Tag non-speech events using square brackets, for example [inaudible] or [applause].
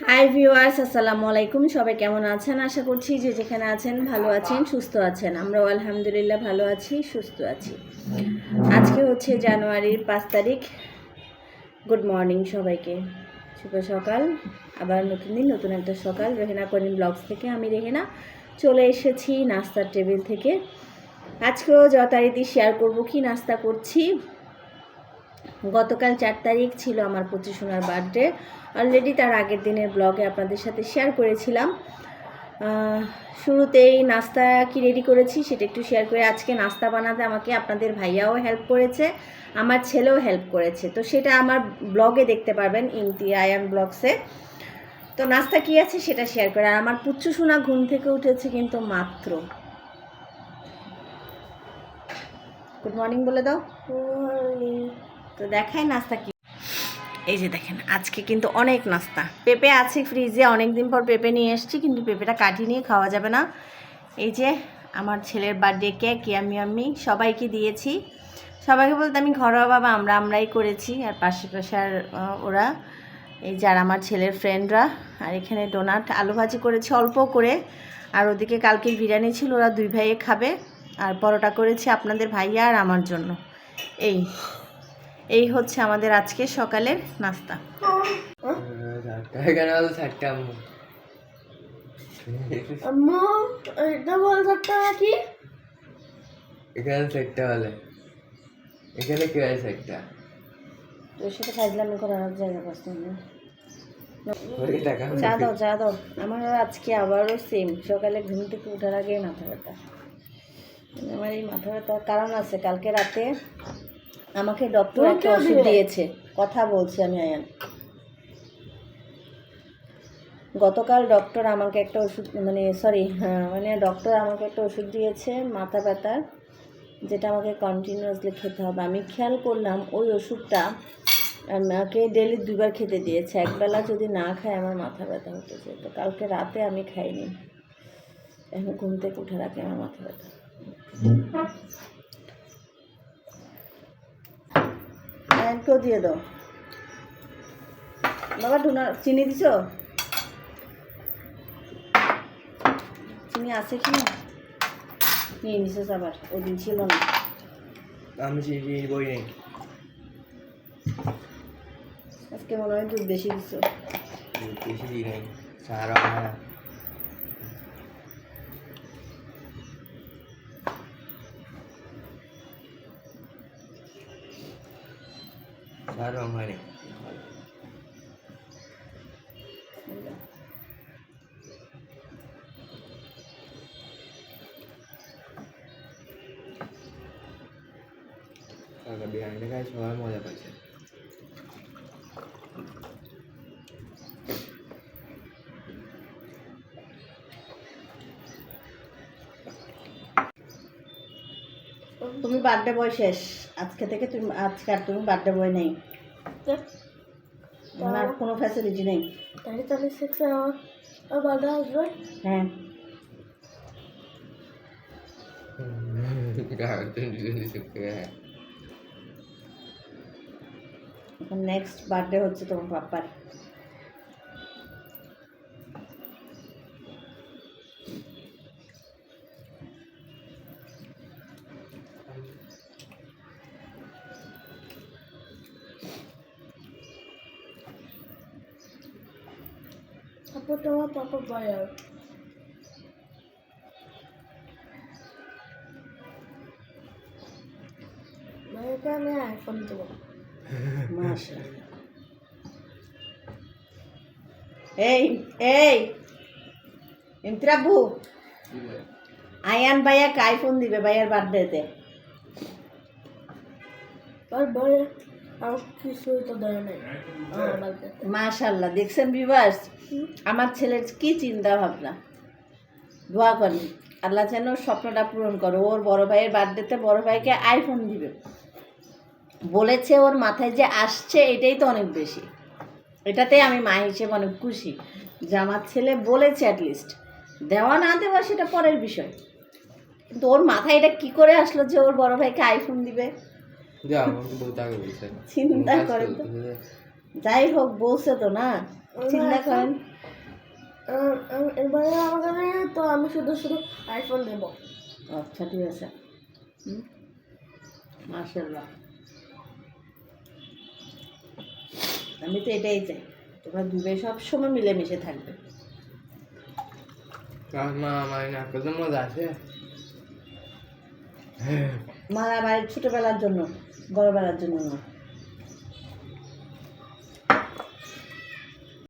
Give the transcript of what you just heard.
Hi viewers আসসালামু আলাইকুম। সবাই কেমন আছেন? আশা করছি যে যেখানে আছেন ভালো আছেন, সুস্থ আছেন। আমরাও আলহামদুলিল্লাহ ভালো আছি, সুস্থ আছি। আজকে হচ্ছে জানুয়ারির পাঁচ তারিখ। গুড মর্নিং সবাইকে। শুভ সকাল। আবার নতুন দিন, নতুন একটা সকাল। রেহেনা করিম ব্লগস থেকে আমি রেহেনা চলে এসেছি নাস্তার টেবিল থেকে। আজকেও যথারীতি শেয়ার করব কি নাস্তা করছি। গতকাল চার তারিখ ছিল আমার পঁচিশোনার বার্থডে। অলরেডি তার আগের দিনের ব্লগে আপনাদের সাথে শেয়ার করেছিলাম। শুরুতেই নাস্তা কি রেডি করেছি সেটা একটু শেয়ার করে আজকে নাস্তা বানাতে আমাকে আপনাদের ভাইয়াও হেল্প করেছে, আমার ছেলেও হেল্প করেছে। তো সেটা আমার ব্লগে দেখতে পারবেন ইমতি আয়ান ব্লগসে তো নাস্তা কি আছে সেটা শেয়ার করে। আর আমার পুচ্ছু সোনা ঘুম থেকে উঠেছে কিন্তু মাত্র। গুড মর্নিং বলে দাও। তো দেখাই নাস্তা কি? এই যে দেখেন, আজকে কিন্তু অনেক নাস্তা। পেঁপে আছে ফ্রিজে অনেক দিন পর পেঁপে নিয়ে এসেছি, কিন্তু পেঁপেটা কাটিয়ে নিয়ে খাওয়া যাবে না। এই যে আমার ছেলের বার্থডে কেক ইয়ামি আমি সবাইকে দিয়েছি। সবাইকে বলতে আমি ঘরোয়া বাবা, আমরা আমরাই করেছি, আর পাশে পাশে আর ওরা, এই যে আর আমার ছেলের ফ্রেন্ডরা আর এখানে ডোনাট আলু ভাজি করেছি অল্প করে। আর ওদিকে কালকে বিরিয়ানি ছিল, ওরা দুই ভাইয়ে খাবে, আর পরোটা করেছি আপনাদের ভাইয়া আর আমার জন্য। এই এই হচ্ছে আমাদের আজকে সকালের নাস্তা। এখানে বলে এখানে কি হয় তোর সাথে ফাইজলামি করার আর জায়গা পাচ্ছি না। চা দাও চা দাও। আমার আজকে আবারও সেম সকালে ঘুম থেকে ওঠার আগে মাথা ব্যথা। আমার এই মাথা ব্যথার কারণ আছে। কালকে রাতে আমাকে ডক্টর একটা ওষুধ দিয়েছে। কথা বলছি আমি আয়ান। গতকাল ডক্টর আমাকে একটা ওষুধ মানে সরি হ্যাঁ মানে ডক্টর আমাকে একটা ওষুধ দিয়েছে মাথা ব্যথার যেটা আমাকে কন্টিনিউয়াসলি খেতে হবে। আমি খেয়াল করলাম ওই ওষুধটা আমাকে ডেলি দুবার খেতে দিয়েছে। একবেলা যদি না খাই আমার মাথা ব্যথা হতে চাই তো কালকে রাতে আমি খাইনি। এখন ঘুম থেকে উঠে রাখি আমার মাথা ব্যথা। কেউ দিয়ে দাও। বাবা ডুনা চিনি দিছো? চিনি আছে কি নিয়ে নিছিস আবার ওই দিন ছিল না। আমি চিনি বই নেই। আজকে মনে হয় দুধ বেশি দিছো। বেশি দিই নাই সারা হয় না সারা হয় না কাকা বিরিয়ানিটা খাই তুমি বার্থডে বয় শেষ। আজকে থেকে তুমি আজকে আর তুমি বার্থডে বয় নেই। আর কোনো ফ্যাসিলিটি নেই। তাহলে তাহলে সিক্স আমার আর বারোটা আসবে? হ্যাঁ। [laughs] নেক্সট বার্থডে হচ্ছে তোমার পাপ্পার। তারপর তোমার পাপা বায়ার ভাইয়াকে আমি আইফোন দেবো এই এই ইন্দ্রাবু আয়ান ভাইয়াকে আইফোন দিবে ভাইয়ার বার্থডেতে আর বলে আর কিছুই তো দেয় নাই মাশাল্লাহ দেখছেন বিভার্স আমার ছেলের কি চিন্তা ভাবনা? দোয়া করেন আল্লাহ যেন স্বপ্নটা পূরণ করো। ওর বড় ভাইয়ের বার্থডেতে বড় ভাইকে আইফোন দিবে। বলেছে ওর মাথায় যে আসছে এটাই তো অনেক বেশি। এটাতেই আমি মা হিসেবে অনেক খুশি যে আমার ছেলে বলেছে অ্যাটলিস্ট দেওয়া না দেওয়া সেটা পরের বিষয়। কিন্তু ওর মাথায় এটা কি করে আসলো যে ওর বড় ভাইকে আইফোন দিবে? চিন্তা করেন তো। যাই হোক বলছে তো না। চিন্তা করেন। এবারে আমার তো আমি শুধু শুধু আইফোন দেবো আচ্ছা ঠিক আছে। মার্শাল্লাহ আমি তো এটাই চাই তোমরা দুবে সব সময় মিলেমিশে থাকবে। মা আমার না মজা আছে। মারা বাড়ির ছোটবেলার জন্য বড়বেলার জন্য না।